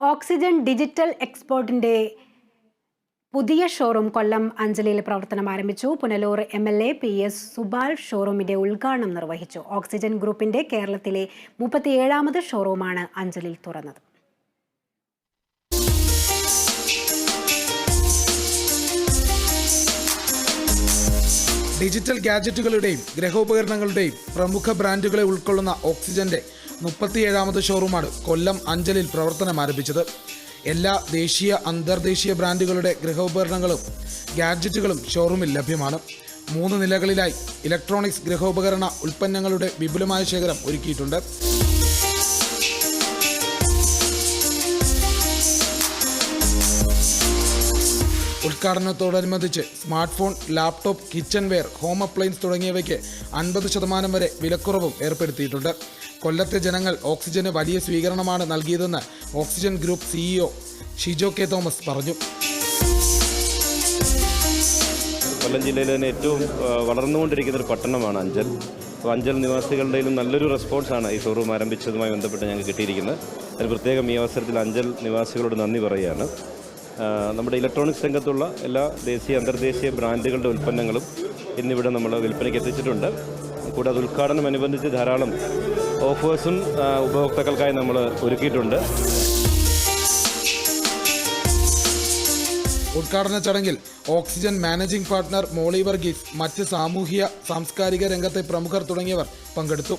Oxygen digital എക്സ്പോർട്ടിന്റെ പുതിയ showroom കൊല്ലം അഞ്ചലിൽ പ്രവർത്തനം ആരംഭിച്ചു. Punalur M L A P S Supal ഷോറൂമിന്റെ ഉദ്ഘാടനം നിർവഹിച്ചു. ഓക്സിജൻ ഗ്രൂപ്പിന്റെ കേരളത്തിലെ മുപ്പത്തിയേഴാമത് ഷോറൂമാണ് അഞ്ചലിൽ തുറന്നത്. ഡിജിറ്റൽ ഗാജറ്റുകളുടെയും ഗ്രഹോപകരണങ്ങളുടെയും പ്രമുഖ ബ്രാൻഡുകളെ ഉൾക്കൊള്ളുന്ന ഓക്സിജന്റെ മുപ്പത്തിയേഴാമത് ഷോറൂമാണ് കൊല്ലം അഞ്ചലിൽ പ്രവർത്തനം ആരംഭിച്ചത്. എല്ലാ ദേശീയ അന്തർദേശീയ ബ്രാൻഡുകളുടെ ഗൃഹോപകരണങ്ങളും ഗാഡ്ജറ്റുകളും ഷോറൂമിൽ ലഭ്യമാണ്. മൂന്ന് നിലകളിലായി ഇലക്ട്രോണിക്സ് ഗൃഹോപകരണ ഉൽപ്പന്നങ്ങളുടെ വിപുലമായ ശേഖരം ഒരുക്കിയിട്ടുണ്ട്. ഉദ്ഘാടനത്തോടനുബന്ധിച്ച് smart phone laptop kitchen ware home appliance തുടങ്ങിയവയ്ക്ക് അൻപത് ശതമാനം വരെ വിലക്കുറവും ഏർപ്പെടുത്തിയിട്ടുണ്ട്. കൊല്ലത്തെ ജനങ്ങൾ ഓക്സിജന് വലിയ സ്വീകരണമാണ് നൽകിയതെന്ന് oxygen group CEO Shijo K Thomas പറഞ്ഞു. കൊല്ലം ജില്ലയിലെ തന്നെ ഏറ്റവും വളർന്നുകൊണ്ടിരിക്കുന്ന ഒരു പട്ടണമാണ് അഞ്ചൽ. അപ്പോൾ അഞ്ചൽ നിവാസികളുടെയിലും നല്ലൊരു റെസ്പോൺസാണ് ഈ ഷോറൂം ആരംഭിച്ചതുമായി ബന്ധപ്പെട്ട് ഞങ്ങൾക്ക് കിട്ടിയിരിക്കുന്നത്. അതിന് പ്രത്യേകം ഈ അവസരത്തിൽ അഞ്ചൽ നിവാസികളോട് നന്ദി പറയുകയാണ്. നമ്മുടെ ഇലക്ട്രോണിക്സ് രംഗത്തുള്ള എല്ലാ ദേശീയ അന്തർദേശീയ ബ്രാൻഡുകളുടെ ഉൽപ്പന്നങ്ങളും ഇന്നിവിടെ നമ്മൾ വിൽപ്പനയ്ക്ക് എത്തിച്ചിട്ടുണ്ട്. കൂടാതെ ഉദ്ഘാടനമനുബന്ധിച്ച് ധാരാളം ഓഫേഴ്സും ഉപഭോക്താക്കൾക്കായി നമ്മൾ ഒരുക്കിയിട്ടുണ്ട്. ഉദ്ഘാടന ചടങ്ങിൽ oxygen managing partner Molly Varghese മറ്റ് സാമൂഹിക സാംസ്കാരിക രംഗത്തെ പ്രമുഖർ തുടങ്ങിയവർ പങ്കെടുത്തു.